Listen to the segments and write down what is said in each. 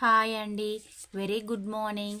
Hi అండి. Very good morning.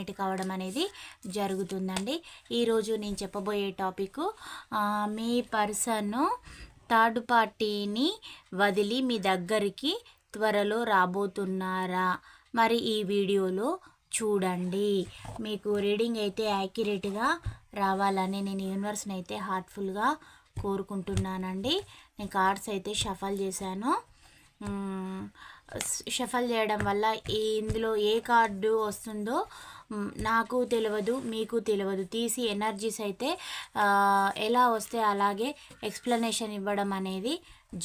కావడం అనేది జరుగుతుందండి. ఈరోజు నేను చెప్పబోయే టాపిక్ మీ పర్సన్ థర్డ్ పార్టీని వదిలి మీ దగ్గరికి త్వరలో రాబోతున్నారా? మరి ఈ వీడియోలో చూడండి. మీకు రీడింగ్ అయితే యాక్యురేట్గా రావాలని నేను యూనివర్స్ని అయితే హార్ట్ఫుల్గా కోరుకుంటున్నానండి. నేను కార్డ్స్ అయితే షఫల్ చేశాను. షఫల్ చేయడం వల్ల ఈ ఇందులో ఏ కార్డు వస్తుందో నాకు తెలియదు మీకు తెలియదు తీసి ఎనర్జీస్ అయితే ఎలా వస్తే అలాగే ఎక్స్ప్లెనేషన్ ఇవ్వడం అనేది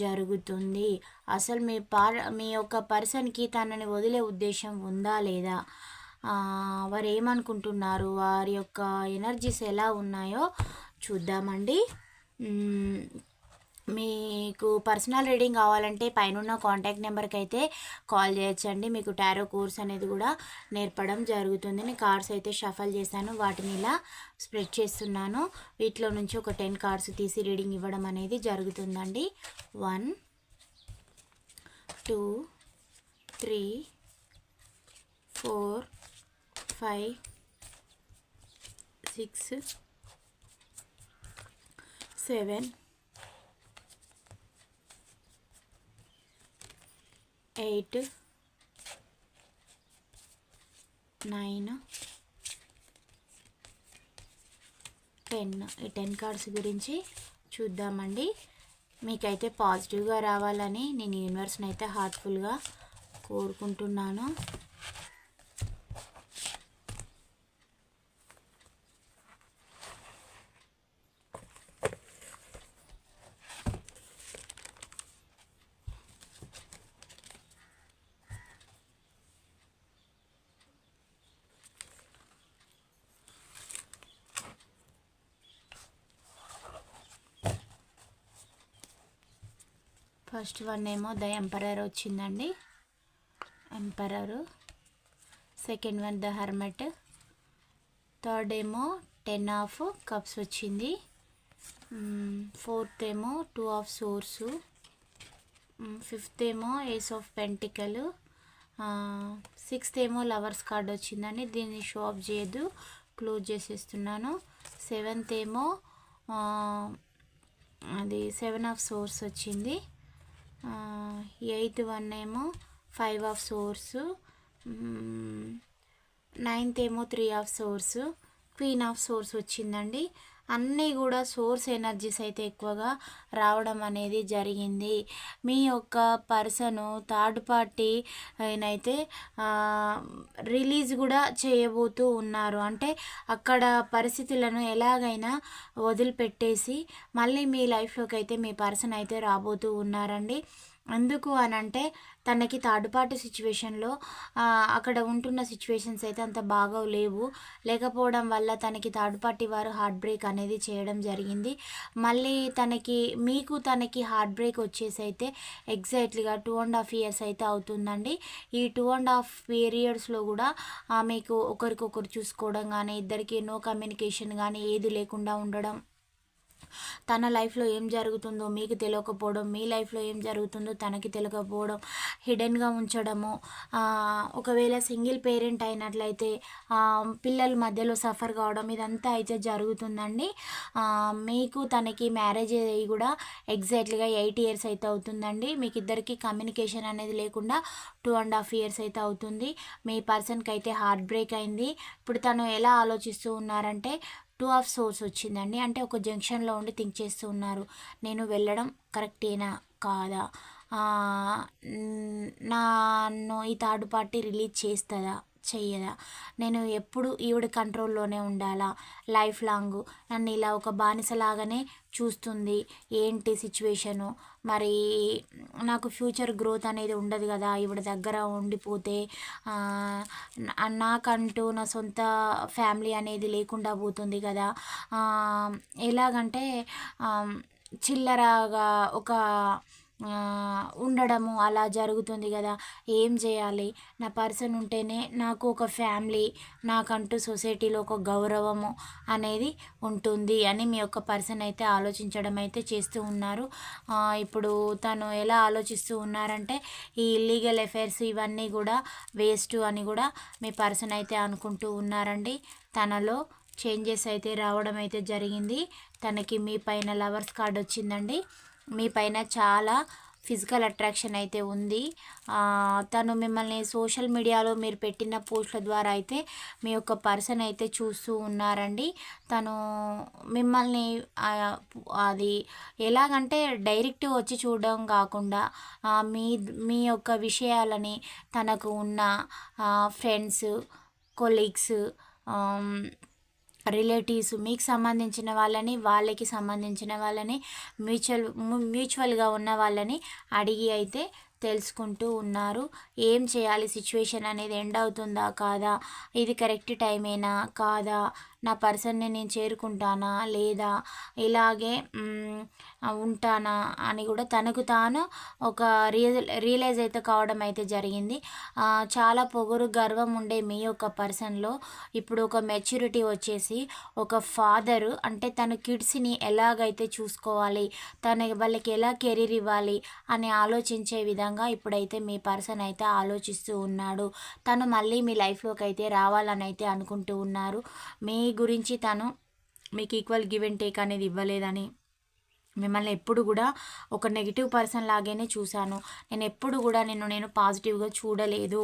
జరుగుతుంది. అసలు మీ పార్ మీ యొక్క పర్సన్కి తనని వదిలే ఉద్దేశం ఉందా లేదా? వారు ఏమనుకుంటున్నారు? వారి యొక్క ఎనర్జీస్ ఎలా ఉన్నాయో చూద్దామండి. మీకు పర్సనల్ రీడింగ్ కావాలంటే పైన కాంటాక్ట్ నెంబర్కి అయితే కాల్ చేయొచ్చండి. మీకు టారో కోర్స్ అనేది కూడా నేర్పడం జరుగుతుంది. నేను కార్డ్స్ అయితే షఫల్ చేశాను. వాటిని ఇలా స్ప్రెడ్ చేస్తున్నాను. వీటిలో నుంచి ఒక టెన్ కార్డ్స్ తీసి రీడింగ్ ఇవ్వడం అనేది జరుగుతుందండి. One two three four five six seven eight nine ten. ఈ టెన్ కార్డ్స్ గురించి చూద్దామండి. మీకైతే పాజిటివ్గా రావాలని నేను యూనివర్స్ని అయితే హార్ట్ఫుల్గా కోరుకుంటున్నాను. ఫస్ట్ వన్ ఏమో ద ఎంపరర్ వచ్చిందండి. Emperor. Second one the hermit. Third ఏమో టెన్ ఆఫ్ కప్స్ వచ్చింది. ఫోర్త్ ఏమో టూ ఆఫ్ సోర్సు. ఫిఫ్త్ ఏమో ఏస్ ఆఫ్ పెంటికల్. సిక్స్త్ ఏమో లవర్స్ కార్డ్ వచ్చిందండి. దీన్ని షో ఆఫ్ చేయదు. క్లోజ్ చేసేస్తున్నాను. సెవెంత్ ఏమో అది సెవెన్ ఆఫ్ సోర్స్ వచ్చింది. ఎయిత్ వన్ ఏమో ఫైవ్ ఆఫ్ సోర్స్ నైన్త్ ఏమో three of swords queen of swords వచ్చిందండి. అన్నీ కూడా సోర్స్ ఎనర్జీస్ అయితే ఎక్కువగా రావడం అనేది జరిగింది. మీ యొక్క పర్సను థర్డ్ పార్టీ అయినైతే రిలీజ్ కూడా చేయబోతూ ఉన్నారు. అంటే అక్కడ పరిస్థితులను ఎలాగైనా వదిలిపెట్టేసి మళ్ళీ మీ లైఫ్లోకి అయితే మీ పర్సన్ అయితే రాబోతూ ఉన్నారండి. ఎందుకు అని అంటే తనకి తాడుపాటు సిచ్యువేషన్లో అక్కడ ఉంటున్న సిచ్యువేషన్స్ అయితే అంత బాగా లేవు. లేకపోవడం వల్ల తనకి థర్డ్ పార్టీ వారు హార్ట్ బ్రేక్ అనేది చేయడం జరిగింది. మళ్ళీ తనకి మీకు తనకి హార్ట్ బ్రేక్ వచ్చేసి అయితే ఎగ్జాక్ట్లీగా టూ అండ్ హాఫ్ ఇయర్స్ అయితే అవుతుందండి. ఈ టూ అండ్ హాఫ్ పీరియడ్స్లో కూడా మీకు ఒకరికొకరు చూసుకోవడం కానీ ఇద్దరికి నో కమ్యూనికేషన్ కానీ ఏది లేకుండా ఉండడం తన లైఫ్లో ఏం జరుగుతుందో మీకు తెలియకపోవడం మీ లైఫ్లో ఏం జరుగుతుందో తనకి తెలియకపోవడం హిడెన్గా ఉంచడము ఒకవేళ సింగిల్ పేరెంట్ అయినట్లయితే పిల్లల మధ్యలో సఫర్ కావడం ఇదంతా అయితే జరుగుతుందండి. మీకు తనకి మ్యారేజ్ అయ్యి కూడా ఎగ్జాక్ట్లీగా ఎయిట్ ఇయర్స్ అయితే అవుతుందండి. మీకు ఇద్దరికి కమ్యూనికేషన్ అనేది లేకుండా టూ అండ్ హాఫ్ ఇయర్స్ అయితే అవుతుంది. మీ పర్సన్కి అయితే హార్ట్ బ్రేక్ అయింది. ఇప్పుడు తను ఎలా ఆలోచిస్తూ ఉన్నారంటే టూ ఆఫ్ సోర్స్ వచ్చిందండి. అంటే ఒక జంక్షన్లో ఉండి థింక్ చేస్తూ ఉన్నారు నేను వెళ్ళడం కరెక్టేనా కాదా? నన్ను ఈ థర్డ్ పార్టీ రిలీజ్ చేస్తుందా? చెయ్యదా నేను ఎప్పుడు ఈవిడ కంట్రోల్లోనే ఉండాలా? Lifelong. నన్ను ఇలా ఒక బానిసలాగానే చూస్తుంది. ఏంటి సిచ్యువేషను? మరి నాకు ఫ్యూచర్ గ్రోత్ అనేది ఉండదు కదా? ఈవిడ దగ్గర ఉండిపోతే నాకంటూ నా సొంత ఫ్యామిలీ అనేది లేకుండా పోతుంది కదా? ఎలాగంటే చిల్లరగా ఒక ఉండడము అలా జరుగుతుంది కదా. ఏం చేయాలి? నా పర్సన్ ఉంటేనే నాకు ఒక ఫ్యామిలీ నాకంటూ సొసైటీలో ఒక గౌరవము అనేది ఉంటుంది అని మీ యొక్క పర్సన్ అయితే ఆలోచించడం అయితే చేస్తూ ఉన్నారు. ఇప్పుడు తను ఎలా ఆలోచిస్తూ ఉన్నారంటే ఈ ఇల్లీగల్ అఫైర్స్ ఇవన్నీ కూడా వేస్ట్ అని కూడా మీ పర్సన్ అయితే అనుకుంటూ ఉన్నారండి. తనలో చేంజెస్ అయితే రావడం అయితే జరిగింది. తనకి మీ పైన లవర్స్ కార్డ్ వచ్చిందండి. మీ పైన చాలా ఫిజికల్ అట్రాక్షన్ అయితే ఉంది. తను మిమ్మల్ని సోషల్ మీడియాలో మీరు పెట్టిన పోస్టుల ద్వారా అయితే మీ యొక్క పర్సన్ అయితే చూస్తూ ఉన్నారండి. తను మిమ్మల్ని అది ఎలాగంటే డైరెక్ట్ వచ్చి చూడడం కాకుండా మీ మీ యొక్క విషయాలని తనకు ఉన్న ఫ్రెండ్స్ కొలీగ్స్ రిలేటివ్స్ మీకు సంబంధించిన వాళ్ళని వాళ్ళకి సంబంధించిన వాళ్ళని మ్యూచువల్ మ్యూచువల్గా ఉన్న వాళ్ళని అడిగి అయితే తెలుసుకుంటూ ఉన్నారు. ఏం చేయాలి? సిచ్యువేషన్ అనేది ఎండ్ అవుతుందా కాదా? ఇది కరెక్ట్ టైమేనా? కాదా? నా పర్సన్ని నేను చేరుకుంటానా? లేదా ఇలాగే ఉంటానా? అని కూడా తనకు తాను ఒక రియల్ రియలైజ్ అయితే కావడం అయితే జరిగింది. చాలా పొగరు గర్వం ఉండే మీ యొక్క పర్సన్లో ఇప్పుడు ఒక మెచ్యూరిటీ వచ్చేసి ఒక ఫాదరు అంటే తన కిడ్స్ని ఎలాగైతే చూసుకోవాలి తన వాళ్ళకి ఎలా కెరీర్ ఇవ్వాలి అని ఆలోచించే విధంగా ఇప్పుడైతే మీ పర్సన్ అయితే ఆలోచిస్తూ ఉన్నాడు. తను మళ్ళీ మీ లైఫ్లోకి అయితే రావాలని అయితే అనుకుంటూ ఉన్నారు. మీ గురించి తను మీకు ఈక్వల్ గివ్ అండ్ టేక్ అనేది ఇవ్వలేదని మిమ్మల్ని ఎప్పుడు కూడా ఒక నెగిటివ్ పర్సన్ లాగానే చూశాను. నేను ఎప్పుడు కూడా నిన్ను నేను పాజిటివ్గా చూడలేదు.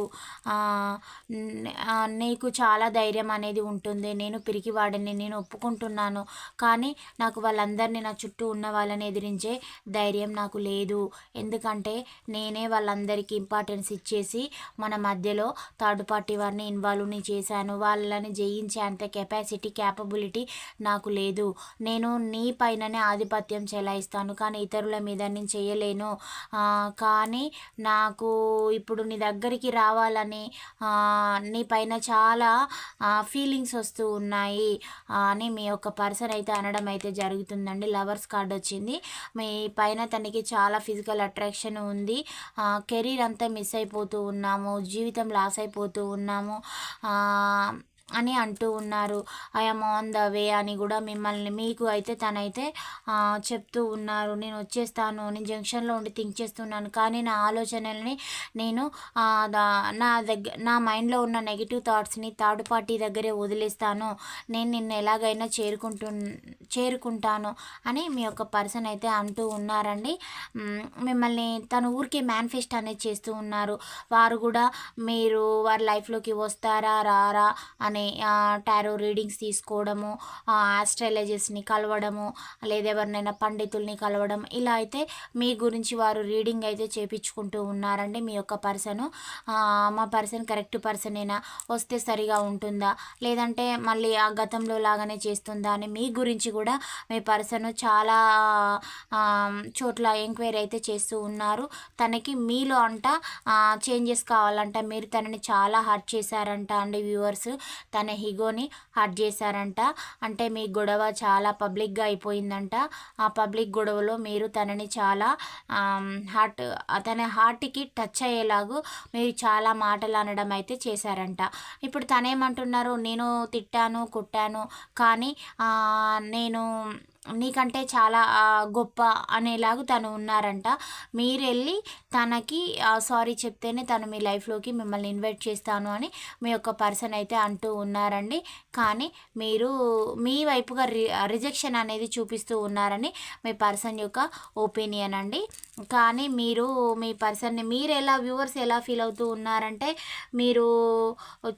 నీకు చాలా ధైర్యం అనేది ఉంటుంది. నేను పిరికివాడిని నేను ఒప్పుకుంటున్నాను. కానీ నాకు వాళ్ళందరినీ నా చుట్టూ ఉన్న వాళ్ళని ఎదిరించే ధైర్యం నాకు లేదు. ఎందుకంటే నేనే వాళ్ళందరికీ ఇంపార్టెన్స్ ఇచ్చేసి మన మధ్యలో థర్డ్ పార్టీ వారిని ఇన్వాల్వ్ని చేశాను. వాళ్ళని జయించే అంత కెపాసిటీ క్యాపబిలిటీ నాకు లేదు. నేను నీ పైననే ఆధిపత్యం చే చెలాయిస్తాను కానీ ఇతరుల మీద నేను చేయలేను కానీ నాకు ఇప్పుడు నీ దగ్గరికి రావాలని నీ పైన చాలా ఫీలింగ్స్ వస్తూ ఉన్నాయి. అని మీ యొక్క పర్సన్ అయితే అనడం అయితే జరుగుతుందండి. లవర్స్ కార్డ్ వచ్చింది. మీ పైన తనకి చాలా ఫిజికల్ అట్రాక్షన్ ఉంది. కెరీర్ అంతా మిస్ అయిపోతూ ఉన్నాము. జీవితం లాస్ అయిపోతూ ఉన్నాము. అని అంటూ ఉన్నారు. ఐఎమ్ ఆన్ ద వే అని కూడా మిమ్మల్ని మీకు అయితే తనైతే చెప్తూ ఉన్నారు. నేను వచ్చేస్తాను నేను జంక్షన్లో ఉండి థింక్ చేస్తున్నాను కానీ నా ఆలోచనల్ని నేను దా- నా దగ్గర నా మైండ్లో ఉన్న నెగిటివ్ థాట్స్ని థర్డ్ పార్టీ దగ్గరే వదిలేస్తాను. నేను నిన్ను ఎలాగైనా చేరుకుంటు చేరుకుంటాను అని మీ యొక్క పర్సన్ అయితే అంటూ ఉన్నారండి. మిమ్మల్ని తను ఊరికే మేనిఫెస్ట్ అనేది చేస్తూ ఉన్నారు. వారు కూడా మీరు వారి లైఫ్లోకి వస్తారా రారా అనే టారో రీడింగ్స్ తీసుకోవడము ఆస్ట్రాలజర్స్ని కలవడము లేదా ఎవరినైనా పండితుల్ని కలవడం ఇలా అయితే మీ గురించి వారు రీడింగ్ అయితే చేపించుకుంటూ ఉన్నారండి మీ యొక్క పర్సన్ మా పర్సన్ కరెక్ట్ పర్సనేనా వస్తే సరిగా ఉంటుందా? లేదంటే మళ్ళీ ఆ గతంలో లాగానే చేస్తుందా అని మీ గురించి కూడా మీ పర్సన్ చాలా చోట్ల ఎంక్వైరీ అయితే చేస్తూ ఉన్నారు. తనకి మీలో అంట చేంజెస్ కావాలంట. మీరు తనని చాలా హర్ట్ చేశారంట అండి వ్యూవర్స్ తన హిగోని హర్ట్ చేశారంట. అంటే మీ గొడవ చాలా పబ్లిక్గా అయిపోయిందంట. ఆ పబ్లిక్ గొడవలో మీరు తనని చాలా హార్ట్ తన హార్ట్కి టచ్ అయ్యేలాగు మీరు చాలా మాటలు అనడం అయితే చేశారంట. ఇప్పుడు తనేమంటున్నారు నేను తిట్టాను కొట్టాను కానీ నేను నీకంటే చాలా గొప్ప అనేలాగా తను ఉన్నారంట. మీరు వెళ్ళి తనకి సారీ చెప్తేనే తను మీ లైఫ్లోకి మిమ్మల్ని ఇన్వైట్ చేస్తాను అని మీ యొక్క పర్సన్ అయితే అంటూ ఉన్నారండి. కానీ మీరు మీ వైపుగా రి రిజెక్షన్ అనేది చూపిస్తూ ఉన్నారని మీ పర్సన్ యొక్క ఒపీనియన్ అండి. కానీ మీరు మీ పర్సన్ని మీరు ఎలా వ్యూవర్స్ ఎలా ఫీల్ అవుతూ ఉన్నారంటే మీరు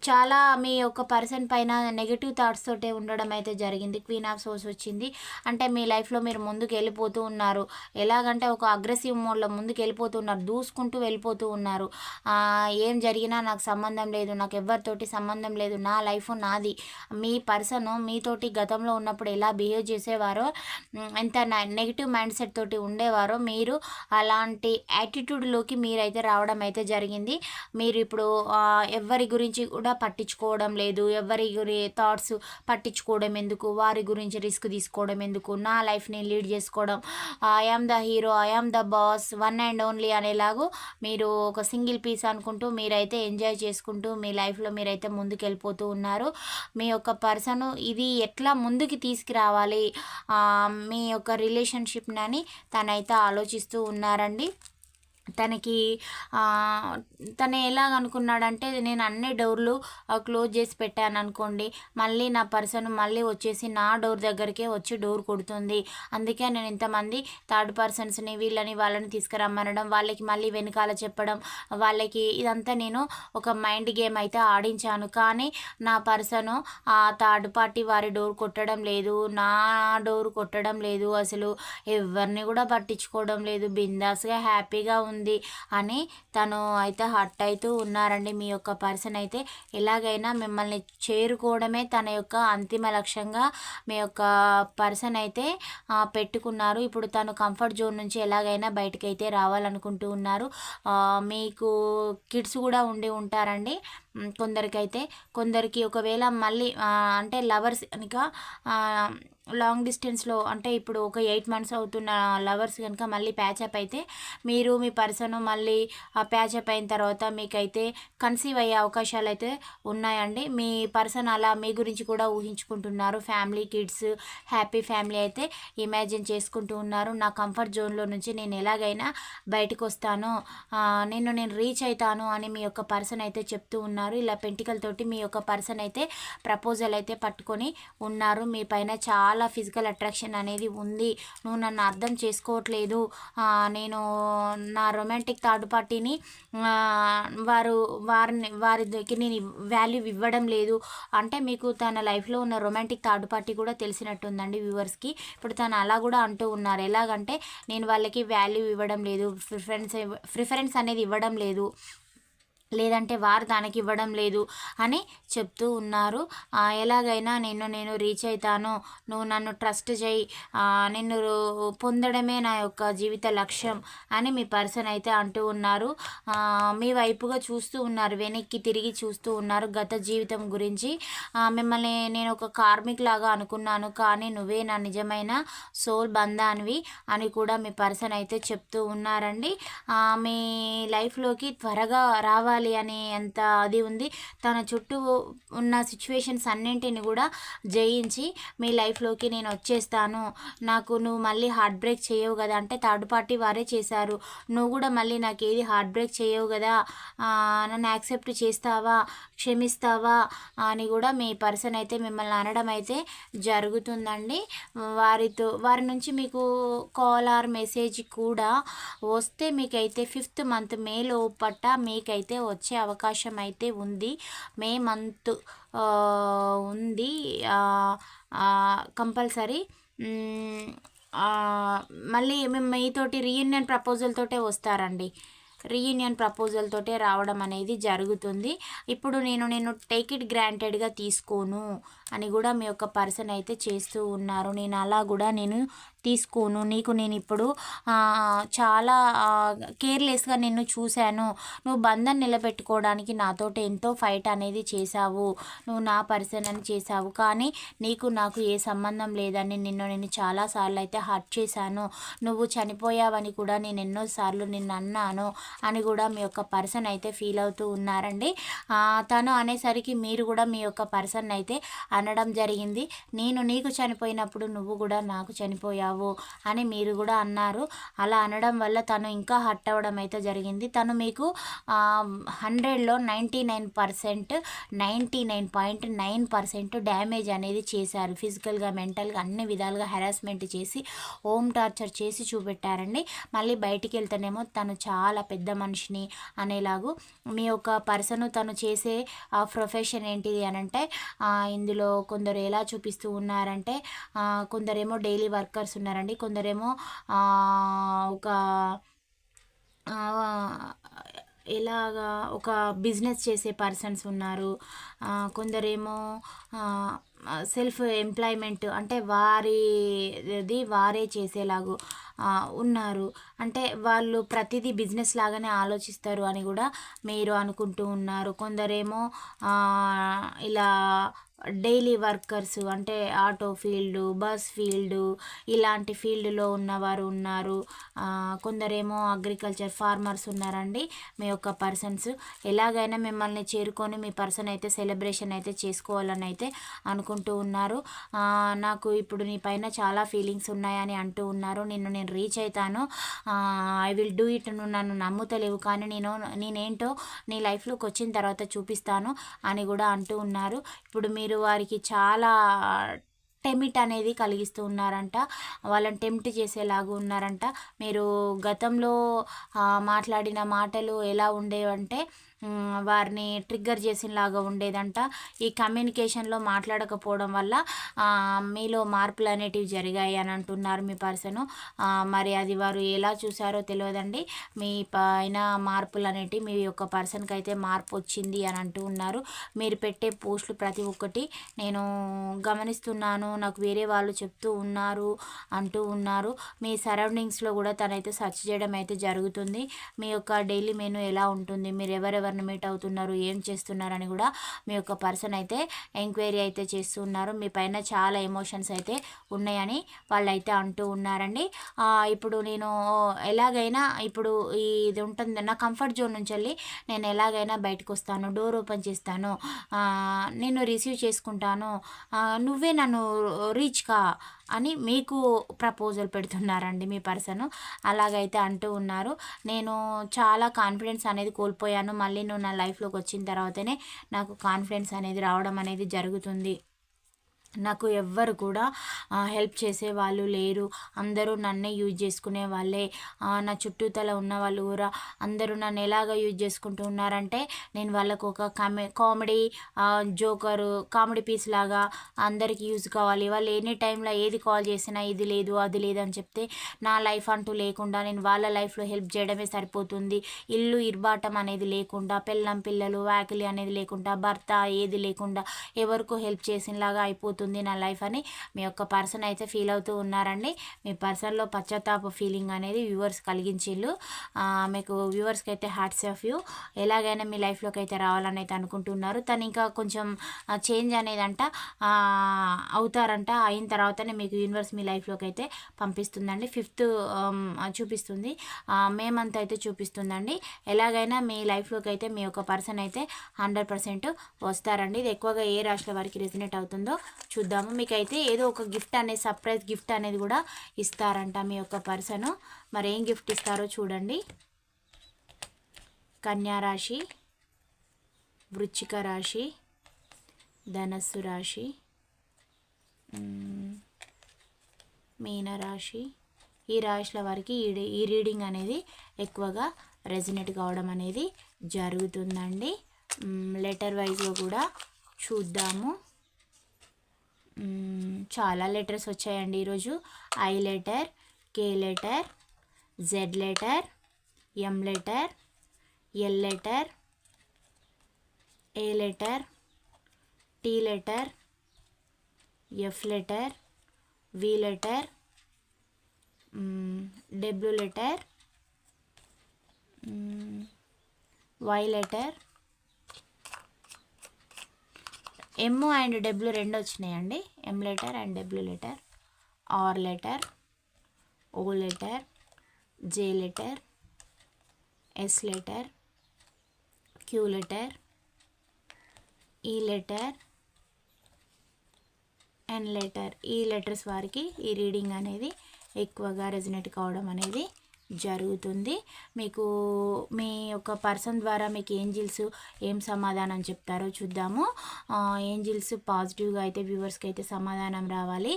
చాలా మీ యొక్క పర్సన్ పైన నెగిటివ్ థాట్స్ తోటే ఉండడం అయితే జరిగింది. క్వీన్ ఆఫ్ సోర్స్ వచ్చింది. అండ్ అంటే మీ లైఫ్లో మీరు ముందుకు వెళ్ళిపోతూ ఉన్నారు. ఎలాగంటే ఒక అగ్రెసివ్ మోడ్లో ముందుకు వెళ్ళిపోతూ ఉన్నారు. దూసుకుంటూ వెళ్ళిపోతూ ఉన్నారు. ఏం జరిగినా నాకు సంబంధం లేదు. నాకు ఎవరితోటి సంబంధం లేదు. నా లైఫ్ నాది. మీ పర్సన్ మీతోటి గతంలో ఉన్నప్పుడు ఎలా బిహేవ్ చేసేవారో ఎంత నెగిటివ్ మైండ్ సెట్ తోటి ఉండేవారో మీరు అలాంటి యాటిట్యూడ్లోకి మీరైతే రావడం అయితే జరిగింది. మీరు ఇప్పుడు ఎవరి గురించి కూడా పట్టించుకోవడం లేదు. ఎవరి గురి థాట్స్ పట్టించుకోవడం ఎందుకు? వారి గురించి రిస్క్ తీసుకోవడం ఎందుకు? నా లైఫ్ని లీడ్ చేసుకోవడం. I am the hero I am the boss one and only అనేలాగూ మీరు ఒక సింగిల్ పీస్ అనుకుంటూ మీరైతే ఎంజాయ్ చేసుకుంటూ మీ లైఫ్లో మీరైతే ముందుకు వెళ్ళిపోతూ ఉన్నారు. మీ యొక్క పర్సన్ ఇది ఎట్లా ముందుకు తీసుకురావాలి? మీ యొక్క రిలేషన్షిప్ని అని తనైతే ఆలోచిస్తూ ఉన్నారండి. తనకి తను ఎలాగ అనుకున్నాడంటే నేను అన్ని డోర్లు క్లోజ్ చేసి పెట్టాను అనుకోండి మళ్ళీ నా పర్సన్ మళ్ళీ వచ్చేసి నా డోర్ దగ్గరికే వచ్చి డోర్ కొడుతుంది. అందుకే నేను ఇంతమంది థర్డ్ పర్సన్స్ని వీళ్ళని వాళ్ళని తీసుకురమ్మనడం వాళ్ళకి మళ్ళీ వెనకాల చెప్పడం వాళ్ళకి ఇదంతా నేను ఒక మైండ్ గేమ్ అయితే ఆడించాను. కానీ నా పర్సను ఆ థర్డ్ పార్టీ వారి డోర్ కొట్టడం లేదు నా డోర్ కొట్టడం లేదు అసలు. ఎవరిని కూడా పట్టించుకోవడం లేదు. బిందాస్గా హ్యాపీగా ఉంది ఉంది అని తను అయితే హట్ అవుతూ ఉన్నారండి. మీ యొక్క పర్సన్ అయితే ఎలాగైనా మిమ్మల్ని చేరుకోవడమే తన యొక్క అంతిమ లక్ష్యంగా మీ యొక్క పర్సన్ అయితే పెట్టుకున్నారు. ఇప్పుడు తను కంఫర్ట్ జోన్ నుంచి ఎలాగైనా బయటకు అయితే రావాలనుకుంటూ ఉన్నారు. మీకు కిడ్స్ కూడా ఉండి ఉంటారండి. కొందరికైతే కొందరికి ఒకవేళ మళ్ళీ అంటే లవర్స్ కనుక లాంగ్ డిస్టెన్స్లో అంటే ఇప్పుడు ఒక ఎయిట్ మంత్స్ అవుతున్న లవర్స్ కనుక మళ్ళీ ప్యాచప్ అయితే మీరు మీ పర్సన్ మళ్ళీ ఆ ప్యాచప్ అయిన తర్వాత మీకైతే కన్సీవ్ అయ్యే అవకాశాలు అయితే ఉన్నాయండి. మీ పర్సన్ అలా మీ గురించి కూడా ఊహించుకుంటున్నారు. ఫ్యామిలీ కిడ్స్ హ్యాపీ ఫ్యామిలీ అయితే ఇమాజిన్ చేసుకుంటూ ఉన్నారు. నా కంఫర్ట్ జోన్లో నుంచి నేను ఎలాగైనా బయటకు వస్తాను. నేను నేను రీచ్ అవుతాను అని మీ యొక్క పర్సన్ అయితే చెప్తూ ఉన్నారు. ఇలా పెంటికల్ తోటి మీ యొక్క పర్సన్ అయితే ప్రపోజల్ అయితే పట్టుకొని ఉన్నారు. మీ పైన చాలా చాలా ఫిజికల్ అట్రాక్షన్ అనేది ఉంది. నువ్వు నన్ను అర్థం చేసుకోవట్లేదు. నేను నా రొమాంటిక్ థర్డ్ పార్టీని వారు వారిని వారికి నేను వాల్యూ ఇవ్వడం లేదు. అంటే మీకు తన లైఫ్లో ఉన్న రొమాంటిక్ థర్డ్ పార్టీ కూడా తెలిసినట్టుందండి వ్యూవర్స్కి. ఇప్పుడు తను అలా కూడా అంటూ ఉన్నారు. ఎలాగంటే నేను వాళ్ళకి వాల్యూ ఇవ్వడం లేదు. ప్రిఫరెన్స్ ప్రిఫరెన్స్ అనేది ఇవ్వడం లేదు. లేదంటే వారు తనకి ఇవ్వడం లేదు అని చెప్తూ ఉన్నారు. ఎలాగైనా నిన్ను నేను రీచ్ అవుతాను నువ్వు నన్ను ట్రస్ట్ చేయి. నిన్ను పొందడమే నా యొక్క జీవిత లక్ష్యం అని మీ పర్సన్ అయితే అంటూ ఉన్నారు. మీ వైపుగా చూస్తూ ఉన్నారు. వెనక్కి తిరిగి చూస్తూ ఉన్నారు గత జీవితం గురించి. మిమ్మల్ని నేను ఒక కార్మిక్ లాగా అనుకున్నాను కానీ నువ్వే నా నిజమైన సోల్ బంధానివి అని కూడా మీ పర్సన్ అయితే చెప్తూ ఉన్నారండి. మీ లైఫ్లోకి త్వరగా రావాలి అని ఎంత అది ఉంది. తన చుట్టూ ఉన్న సిచ్యువేషన్స్ అన్నింటిని కూడా జయించి మీ లైఫ్లోకి నేను వచ్చేస్తాను. నాకు నువ్వు మళ్ళీ హార్ట్ బ్రేక్ చేయవు కదా. అంటే థర్డ్ పార్టీ వారే చేశారు. నువ్వు కూడా మళ్ళీ నాకు ఏది హార్ట్ బ్రేక్ చేయవు కదా. నన్ను యాక్సెప్ట్ చేస్తావా? క్షమిస్తావా? అని కూడా మీ పర్సన్ అయితే మిమ్మల్ని అనడం అయితే జరుగుతుందండి. వారితో వారి నుంచి మీకు కాల్ ఆర్ మెసేజ్ కూడా వస్తే మీకైతే ఫిఫ్త్ మంత్ మే లోపట మీకైతే వచ్చే అవకాశం అయితే ఉంది. మే మంత్ ఉంది. కంపల్సరీ. మళ్ళీ మేము మీతోటి రీయూనియన్ ప్రపోజల్ తోటే వస్తారండి. రీయూనియన్ ప్రపోజల్ తోటే రావడం అనేది జరుగుతుంది. ఇప్పుడు నేను నేను టేక్ ఇట్ గ్రాంటెడ్గా తీసుకోను అని కూడా మీ యొక్క పర్సన్ అయితే చేస్తూ ఉన్నారు. నేను అలా కూడా నేను తీసుకోను. నీకు నేను ఇప్పుడు చాలా కేర్లెస్గా నిన్ను చూశాను. నువ్వు బంధం నిలబెట్టుకోవడానికి నాతో ఎంతో ఫైట్ అనేది చేశావు. నువ్వు నా పర్సన్ అని చేశావు. కానీ నీకు నాకు ఏ సంబంధం లేదని నిన్ను నేను చాలాసార్లు అయితే హర్ట్ చేశాను. నువ్వు చనిపోయావని కూడా నేను ఎన్నోసార్లు నిన్ను అన్నాను అని కూడా మీ యొక్క పర్సన్ అయితే ఫీల్ అవుతూ ఉన్నారండి. తను అనేసరికి మీరు కూడా మీ యొక్క పర్సన్ అయితే అనడం జరిగింది. నేను నీకు చనిపోయినప్పుడు నువ్వు కూడా నాకు చనిపోయావు. అని మీరు కూడా అన్నారు. అలా అనడం వల్ల తను ఇంకా హర్ట్ అవ్వడం అయితే జరిగింది. తను మీకు హండ్రెడ్లో ninety nine percent ninety nine point nine percent damage అనేది చేశారు. ఫిజికల్గా మెంటల్గా అన్ని విధాలుగా హెరాస్మెంట్ చేసి హోమ్ టార్చర్ చేసి చూపెట్టారండి. మళ్ళీ బయటికి వెళ్తేనేమో తను చాలా పెద్ద మనిషిని అనేలాగు మీ యొక్క పర్సన్ తను చేసే ప్రొఫెషన్ ఏంటిది అని అంటే ఇందులో కొందరు ఎలా చూపిస్తూ ఉన్నారంటే కొందరేమో డైలీ వర్కర్స్ ఉన్నారండి. కొందరేమో ఒక ఎలాగా ఒక బిజినెస్ చేసే పర్సన్స్ ఉన్నారు. కొందరేమో సెల్ఫ్ ఎంప్లాయ్మెంట్ అంటే వారిది వారే చేసేలాగు ఉన్నారు. అంటే వాళ్ళు ప్రతిదీ బిజినెస్ లాగానే ఆలోచిస్తారు అని కూడా మీరు అనుకుంటూ ఉన్నారు. కొందరేమో ఇలా డైలీ వర్కర్స్ అంటే ఆటో ఫీల్డ్ బస్ ఫీల్డ్ ఇలాంటి ఫీల్డ్లో ఉన్నవారు ఉన్నారు. కొందరేమో అగ్రికల్చర్ ఫార్మర్స్ ఉన్నారండి మీ యొక్క పర్సన్స్. ఎలాగైనా మిమ్మల్ని చేరుకొని మీ పర్సన్ అయితే సెలబ్రేషన్ అయితే చేసుకోవాలని అయితే అనుకుంటూ ఉన్నారు. నాకు ఇప్పుడు నీ పైన చాలా ఫీలింగ్స్ ఉన్నాయని అంటూ ఉన్నారు. నిన్ను నేను రీచ్ అవుతాను ఐ విల్ డూ ఇట్ నువ్వు నన్ను నమ్ముతలేవు కానీ నేను నేనేంటో నీ లైఫ్లోకి వచ్చిన తర్వాత చూపిస్తాను అని కూడా అంటూ ఉన్నారు. ఇప్పుడు మీరు వీళ్ళు వారికి చాలా టెమిట్ అనేది కలిగిస్తూ ఉన్నారంట. వాళ్ళని టెంప్ట్ చేసేలాగా ఉన్నారంట. మీరు గతంలో మాట్లాడిన మాటలు ఎలా ఉండేవంటే వారిని ట్రిగ్గర్ చేసినలాగా ఉండేదంట. ఈ కమ్యూనికేషన్లో మాట్లాడకపోవడం వల్ల మీలో మార్పులు అనేటివి జరిగాయి అని అంటున్నారు మీ పర్సను. మరి అది వారు ఎలా చూసారో తెలియదండి. మీ పైన మార్పులు అనేటివి మీ యొక్క పర్సన్కి అయితే మార్పు వచ్చింది అని అంటూ ఉన్నారు. మీరు పెట్టే పోస్టులు ప్రతి ఒక్కటి నేను గమనిస్తున్నాను నాకు వేరే వాళ్ళు చెప్తూ ఉన్నారు అంటూ ఉన్నారు. మీ సరౌండింగ్స్లో కూడా తనైతే సెర్చ్ చేయడం అయితే జరుగుతుంది. మీ యొక్క డైలీ మెను ఎలా ఉంటుంది? మీరు ఎవరెవరు ఎవరిని మీట్ అవుతున్నారు ఏం చేస్తున్నారని కూడా మీ యొక్క పర్సన్ అయితే ఎంక్వైరీ అయితే చేస్తున్నారు. మీ పైన చాలా ఎమోషన్స్ అయితే ఉన్నాయని వాళ్ళు అయితే అంటూ ఉన్నారండి. ఇప్పుడు నేను ఎలాగైనా ఇప్పుడు ఇది ఉంటుంది నా కంఫర్ట్ జోన్ నుంచి వెళ్ళి నేను ఎలాగైనా బయటకు వస్తాను డోర్ ఓపెన్ చేస్తాను నేను రిసీవ్ చేసుకుంటాను నువ్వే నన్ను రీచ్ కా? అని మీకు ప్రపోజల్ పెడుతున్నారండి మీ పర్సన్. అలాగైతే అంటూ ఉన్నారు. నేను చాలా కాన్ఫిడెన్స్ అనేది కోల్పోయాను. మళ్ళీ నువ్వు నా లైఫ్లోకి వచ్చిన తర్వాతనే నాకు కాన్ఫిడెన్స్ అనేది రావడం అనేది జరుగుతుంది. నాకు ఎవ్వరు కూడా హెల్ప్ చేసే వాళ్ళు లేరు. అందరూ నన్నే యూజ్ చేసుకునే వాళ్ళే. నా చుట్టూతల ఉన్న వాళ్ళు కూడా అందరూ నన్ను ఎలాగ యూజ్ చేసుకుంటూ ఉన్నారంటే నేను వాళ్ళకు ఒక కామె కామెడీ జోకరు కామెడీ పీస్ లాగా అందరికి యూజ్ కావాలి. వాళ్ళు ఎనీ టైంలో ఏది కాల్ చేసినా ఇది లేదు అది లేదు అని చెప్తే నా లైఫ్ అంటూ లేకుండా నేను వాళ్ళ లైఫ్లో హెల్ప్ చేయడమే సరిపోతుంది. ఇల్లు ఇర్బాటం అనేది లేకుండా పిల్లం పిల్లలు వాకిలి అనేది లేకుండా భర్త ఏది లేకుండా ఎవరికో హెల్ప్ చేసినలాగా అయిపోతుంది. అవుతుంది నా లైఫ్ అని మీ యొక్క పర్సన్ అయితే ఫీల్ అవుతూ ఉన్నారండి. మీ పర్సన్లో పశ్చాత్తాప ఫీలింగ్ అనేది వ్యూవర్స్ కలిగించిళ్ళు. మీకు వ్యూవర్స్కి అయితే హ్యాట్స్ ఆఫ్ యూ. ఎలాగైనా మీ లైఫ్లోకి అయితే రావాలని అయితే అనుకుంటున్నారు. తను ఇంకా కొంచెం చేంజ్ అనేది అంట అవుతారంట. అయిన తర్వాతనే మీకు యూనివర్స్ మీ లైఫ్లోకి అయితే పంపిస్తుందండి. ఫిఫ్త్ చూపిస్తుంది. మే మంత్ అయితే చూపిస్తుందండి. ఎలాగైనా మీ లైఫ్లోకి అయితే మీ యొక్క పర్సన్ అయితే హండ్రెడ్ పర్సెంట్ వస్తారండి. ఇది ఎక్కువగా ఏ రాశుల వారికి రెసినేట్ అవుతుందో చూద్దాము. మీకైతే ఏదో ఒక గిఫ్ట్ అనేది సర్ప్రైజ్ గిఫ్ట్ అనేది కూడా ఇస్తారంట మీ యొక్క పర్సన్. మరి ఏం గిఫ్ట్ ఇస్తారో చూడండి. కన్యారాశి వృచ్చిక రాశి ధనస్సు రాశి మీనరాశి ఈ రాశుల వారికి ఈ ఈ రీడింగ్ అనేది ఎక్కువగా రెజినేట్ కావడం అనేది జరుగుతుందండి. లెటర్ వైజ్గా కూడా చూద్దాము. చాలా లెటర్స్ వచ్చాయండి ఈరోజు. I letter K letter Z letter M letter L letter A letter T letter F letter V letter W letter Y letter M and W రెండు వచ్చినాయండి M letter and W letter R letter O letter J letter S letter Q letter E letter N letter E letters వారికి ఈ reading అనేది ఎక్కువగా resonate కావడం అనేది జరుగుతుంది. మీకు మీ యొక్క పర్సన్ ద్వారా మీకు ఏంజిల్స్ ఏం సమాధానం చెప్తారో చూద్దాము. ఏంజిల్స్ పాజిటివ్గా అయితే వ్యూవర్స్కి అయితే సమాధానం రావాలి.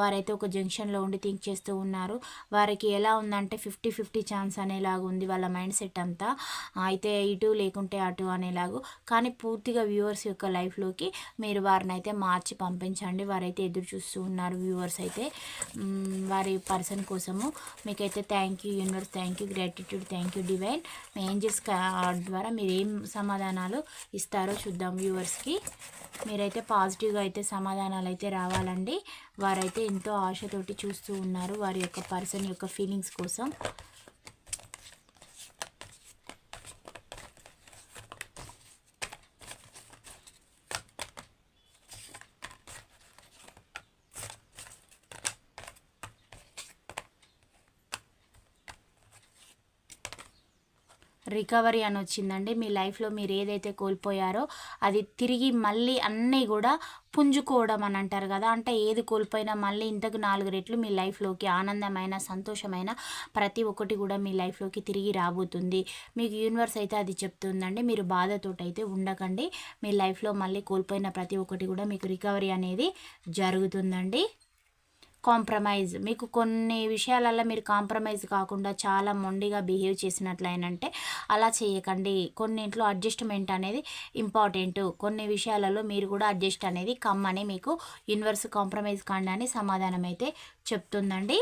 వారైతే ఒక జంక్షన్లో ఉండి థింక్ చేస్తూ ఉన్నారు. వారికి ఎలా ఉందంటే ఫిఫ్టీ ఫిఫ్టీ ఛాన్స్ అనేలాగా ఉంది వాళ్ళ మైండ్ సెట్ అంతా. అయితే ఇటు లేకుంటే అటు అనేలాగు. కానీ పూర్తిగా వ్యూవర్స్ యొక్క లైఫ్లోకి మీరు వారిని అయితే మార్చి పంపించండి. వారైతే ఎదురు చూస్తూ ఉన్నారు వ్యూవర్స్ అయితే. వారి పర్సన్ కోసము. మీకైతే thank you universe thank you gratitude thank you divine me angels card ద్వారా మీరు ఏం సమాధానాలు ఇస్తారో చూద్దాం వ్యూవర్స్కి మీరైతే పాజిటివ్గా అయితే సమాధానాలు అయితే రావాలండి. వారైతే ఎంతో ఆశతోటి చూస్తూ ఉన్నారు వారి యొక్క పర్సన్ యొక్క ఫీలింగ్స్ కోసం. రికవరీ అని వచ్చిందండి. మీ లైఫ్లో మీరు ఏదైతే కోల్పోయారో అది తిరిగి మళ్ళీ అన్నీ కూడా పుంజుకోవడం అని అంటారు కదా! అంటే ఏది కోల్పోయినా మళ్ళీ ఇంతకు నాలుగు రెట్లు మీ లైఫ్లోకి ఆనందమైన సంతోషమైన ప్రతి ఒక్కటి కూడా మీ లైఫ్లోకి తిరిగి రాబోతుంది. మీకు యూనివర్స్ అయితే అది చెప్తుందండి. మీరు బాధతోటైతే అయితే ఉండకండి. మీ లైఫ్లో మళ్ళీ కోల్పోయిన ప్రతి ఒక్కటి కూడా మీకు రికవరీ అనేది జరుగుతుందండి. కాంప్రమైజ్ మీకు కొన్ని విషయాలలో మీరు కాంప్రమైజ్ కాకుండా చాలా మొండిగా బిహేవ్ చేసినట్లయినంటే అలా చేయకండి. కొన్నింట్లో అడ్జస్ట్మెంట్ అనేది ఇంపార్టెంట్ కొన్ని విషయాలలో మీరు కూడా అడ్జస్ట్ అనేది కమ్మని మీకు యూనివర్స్ కాంప్రమైజ్ కాండి అని సమాధానం అయితే చెప్తుందండి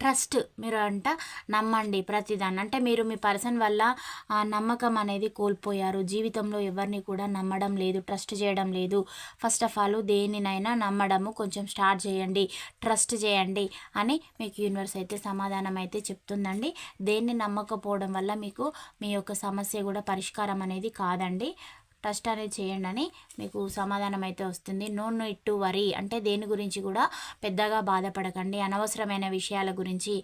ట్రస్ట్ మీరు అంట నమ్మండి ప్రతిదాన్ని. అంటే మీరు మీ పర్సన్ వల్ల ఆ నమ్మకం అనేది కోల్పోయారు. జీవితంలో ఎవరిని కూడా నమ్మడం లేదు ట్రస్ట్ చేయడం లేదు. ఫస్ట్ ఆఫ్ ఆల్ దేనినైనా నమ్మడము కొంచెం స్టార్ట్ చేయండి ట్రస్ట్ చేయండి అని మీకు యూనివర్స్ అయితే సమాధానం అయితే చెప్తుందండి. దేన్ని నమ్మకపోవడం వల్ల మీకు మీ యొక్క సమస్య కూడా పరిష్కారం అనేది కాదండి. ట్రస్ట్ అనేది చేయండి అని మీకు సమాధానం అయితే వస్తుంది. నో నో ఇట్ వరి. అంటే దేని గురించి కూడా పెద్దగా బాధపడకండి. అనవసరమైన విషయాల గురించి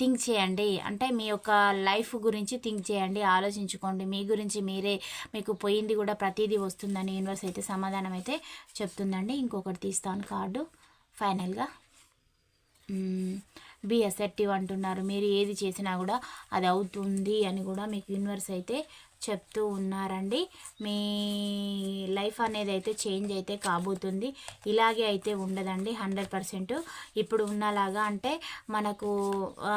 థింక్ చేయండి. అంటే మీ యొక్క లైఫ్ గురించి థింక్ చేయండి. ఆలోచించుకోండి. మీ గురించి మీరే మీకు పోయింది కూడా ప్రతిదీ వస్తుందని యూనివర్స్ అయితే సమాధానం అయితే చెప్తుందండి. ఇంకొకటి తీస్తాను కార్డు. ఫైనల్గా. బీ అసెప్టివ్ అంటున్నారు. మీరు ఏది చేసినా కూడా అది అవుతుంది అని కూడా మీకు యూనివర్స్ అయితే చెప్తూ ఉన్నారండి. మీ లైఫ్ అనేది అయితే చేంజ్ అయితే కాబోతుంది. ఇలాగే అయితే ఉండదండి హండ్రెడ్ పర్సెంట్. ఇప్పుడు ఉన్నలాగా అంటే మనకు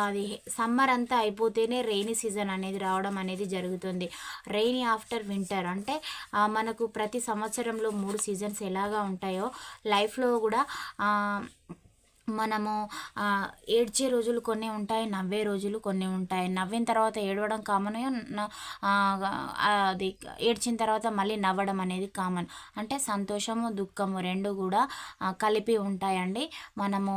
అది సమ్మర్ అంతా అయిపోతేనే రెయినీ సీజన్ అనేది రావడం అనేది జరుగుతుంది. రెయినీ ఆఫ్టర్ వింటర్ అంటే మనకు ప్రతి సంవత్సరంలో మూడు సీజన్స్ ఎలాగా ఉంటాయో లైఫ్లో కూడా మనము ఏడ్చే రోజులు కొన్ని ఉంటాయి నవ్వే రోజులు కొన్ని ఉంటాయి. నవ్విన తర్వాత ఏడవడం కామన్ అది ఏడ్చిన తర్వాత మళ్ళీ నవ్వడం అనేది కామన్ అంటే సంతోషము దుఃఖము రెండు కూడా కలిపి ఉంటాయండి. మనము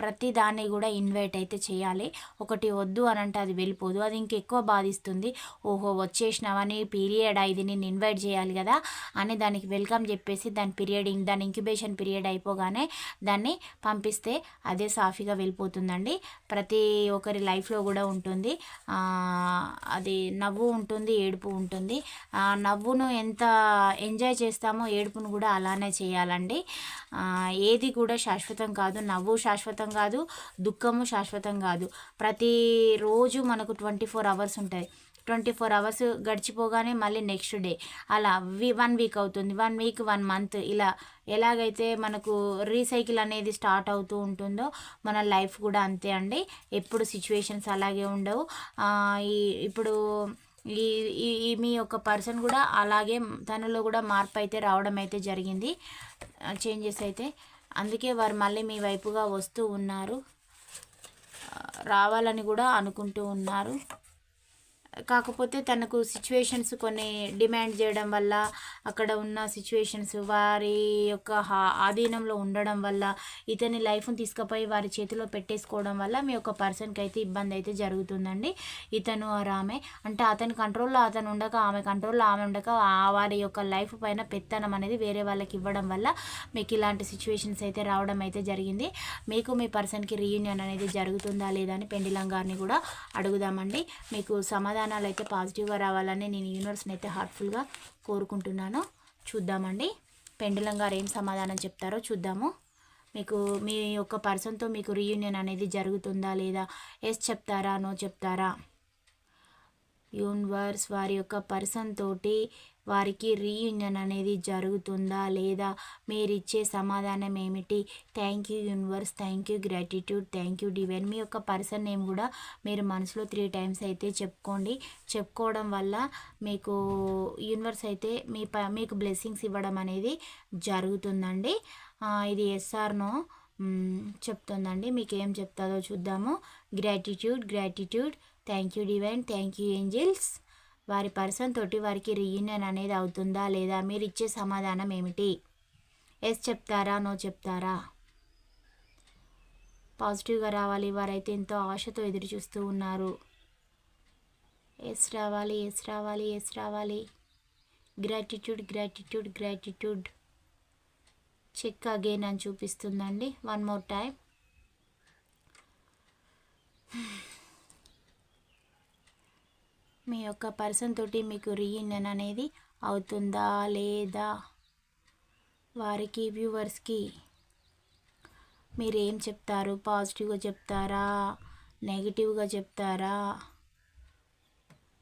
ప్రతి దాన్ని కూడా ఇన్వైట్ అయితే చేయాలి. ఒకటి వద్దు అని అంటే అది వెళ్ళిపోదు. అది ఇంకెక్కువ బాధిస్తుంది. ఓహో వచ్చేసినావని పీరియడ్ ఇది నేను ఇన్వైట్ చేయాలి కదా అని దానికి వెల్కమ్ చెప్పేసి దాని పీరియడ్ దాని ఇంక్యుబేషన్ పీరియడ్ అయిపోగానే దాన్ని పంపిస్తాను చేస్తే అదే సాఫీగా వెళ్ళిపోతుందండి. ప్రతి ఒక్కరి లైఫ్లో కూడా ఉంటుంది. అది నవ్వు ఉంటుంది ఏడుపు ఉంటుంది. ఆ నవ్వును ఎంత ఎంజాయ్ చేస్తామో ఏడుపును కూడా అలానే చేయాలండి. ఏది కూడా శాశ్వతం కాదు. నవ్వు శాశ్వతం కాదు దుఃఖము శాశ్వతం కాదు. ప్రతిరోజు మనకు ట్వంటీ ఫోర్ అవర్స్ ఉంటాయి. ట్వంటీ ఫోర్ అవర్స్ గడిచిపోగానే మళ్ళీ నెక్స్ట్ డే. అలా వి వన్ వీక్ అవుతుంది. వన్ వీక్ వన్ మంత్ ఇలా ఎలాగైతే మనకు రీసైకిల్ అనేది స్టార్ట్ అవుతూ ఉంటుందో మన లైఫ్ కూడా అంతే అండి. ఎప్పుడు సిచ్యువేషన్స్ అలాగే ఉండవు. ఈ ఇప్పుడు ఈ ఈ మీ యొక్క పర్సన్ కూడా అలాగే తనలో కూడా మార్పు అయితే రావడం అయితే జరిగింది. చేంజెస్ అయితే. అందుకే వారు మళ్ళీ మీ వైపుగా వస్తూ ఉన్నారు. రావాలని కూడా అనుకుంటూ ఉన్నారు. కాకపోతే తనకు సిచ్యువేషన్స్ కొన్ని డిమాండ్ చేయడం వల్ల అక్కడ ఉన్న సిచ్యువేషన్స్ వారి యొక్క హా- ఆధీనంలో ఉండడం వల్ల ఇతని లైఫ్ని తీసుకుపోయి వారి చేతిలో పెట్టేసుకోవడం వల్ల మీ యొక్క పర్సన్కి అయితే ఇబ్బంది అయితే జరుగుతుందండి. ఇతను ఆర్ ఆమె అంటే అతని కంట్రోల్లో అతను ఉండక ఆమె కంట్రోల్లో ఆమె ఉండక వారి యొక్క లైఫ్ పైన పెత్తనం అనేది వేరే వాళ్ళకి ఇవ్వడం వల్ల మీకు ఇలాంటి సిచ్యువేషన్స్ అయితే రావడం అయితే జరిగింది. మీకు మీ పర్సన్కి రీయూనియన్ అనేది జరుగుతుందా లేదా అని పెండిలం గారిని కూడా అడుగుదామండి. మీకు సమాధానం సమాధానాలు అయితే పాజిటివ్గా రావాలని నేను యూనివర్స్ని అయితే హార్ట్ఫుల్గా కోరుకుంటున్నాను. చూద్దామండి. పెండులం గారు ఏం సమాధానం చెప్తారో చూద్దాము. మీకు మీ యొక్క పర్సన్తో మీకు రీయూనియన్ అనేది జరుగుతుందా లేదా? ఎస్ చెప్తారా? నో చెప్తారా? యూనివర్స్ వారి యొక్క పర్సన్ తోటి వారికి రీయూనియన్ అనేది జరుగుతుందా లేదా మీరు ఇచ్చే సమాధానం ఏమిటి? Thank you universe thank you gratitude thank you divine మీ యొక్క పర్సన్ నేమ్ కూడా మీరు మనసులో త్రీ టైమ్స్ అయితే చెప్పుకోండి. చెప్పుకోవడం వల్ల మీకు యూనివర్స్ అయితే మీ ప మీకు బ్లెస్సింగ్స్ ఇవ్వడం అనేది జరుగుతుందండి. ఇది ఎస్ఆర్నో చెప్తుందండి. మీకు ఏం చెప్తుందో చూద్దాము. Gratitude gratitude thank you divine thank you angels వారి పర్సన్ తోటి వారికి రీయూనియన్ అనేది అవుతుందా లేదా? మీరు ఇచ్చే సమాధానం ఏమిటి? ఎస్ చెప్తారా? నో చెప్తారా? పాజిటివ్గా రావాలి. వారైతే ఎంతో ఆశతో ఎదురు చూస్తూ ఉన్నారు. ఎస్ రావాలి ఎస్ రావాలి ఎస్ రావాలి. Gratitude gratitude gratitude check again అని చూపిస్తుందండి. వన్ మోర్ టైం మీ యొక్క పర్సన్ తోటి మీకు రీయూనియన్ అనేది అవుతుందా లేదా? వారికి వ్యూవర్స్కి మీరు ఏం చెప్తారు? పాజిటివ్గా చెప్తారా? నెగిటివ్గా చెప్తారా?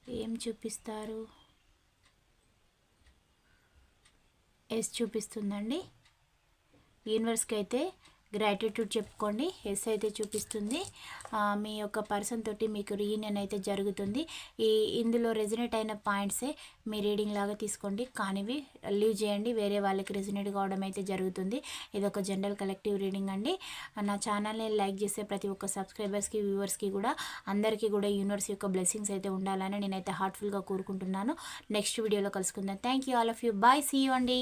ఏం చూపిస్తారు? ఎస్ చూపిస్తుందండి. యూనివర్స్కి అయితే గ్రాటిట్యూడ్ చెప్పుకోండి. ఎస్ అయితే చూపిస్తుంది. మీ యొక్క పర్సన్ తోటి మీకు రీయూనియన్ అయితే జరుగుతుంది. ఈ ఇందులో రెజినేట్ అయిన పాయింట్సే మీ రీడింగ్ లాగా తీసుకోండి. కానివి లీవ్ చేయండి. వేరే వాళ్ళకి రెజినేట్ కావడం అయితే జరుగుతుంది. ఇది ఒక జనరల్ కలెక్టివ్ రీడింగ్ అండి. నా ఛానల్ని లైక్ చేసే ప్రతి ఒక్క సబ్స్క్రైబర్స్కి వ్యూవర్స్కి కూడా అందరికీ కూడా యూనివర్స్ యొక్క బ్లెస్సింగ్స్ అయితే ఉండాలని నేనైతే హార్ట్ఫుల్గా కోరుకుంటున్నాను. నెక్స్ట్ వీడియోలో కలుసుకుందాం. Thank you all of you bye see you అండి.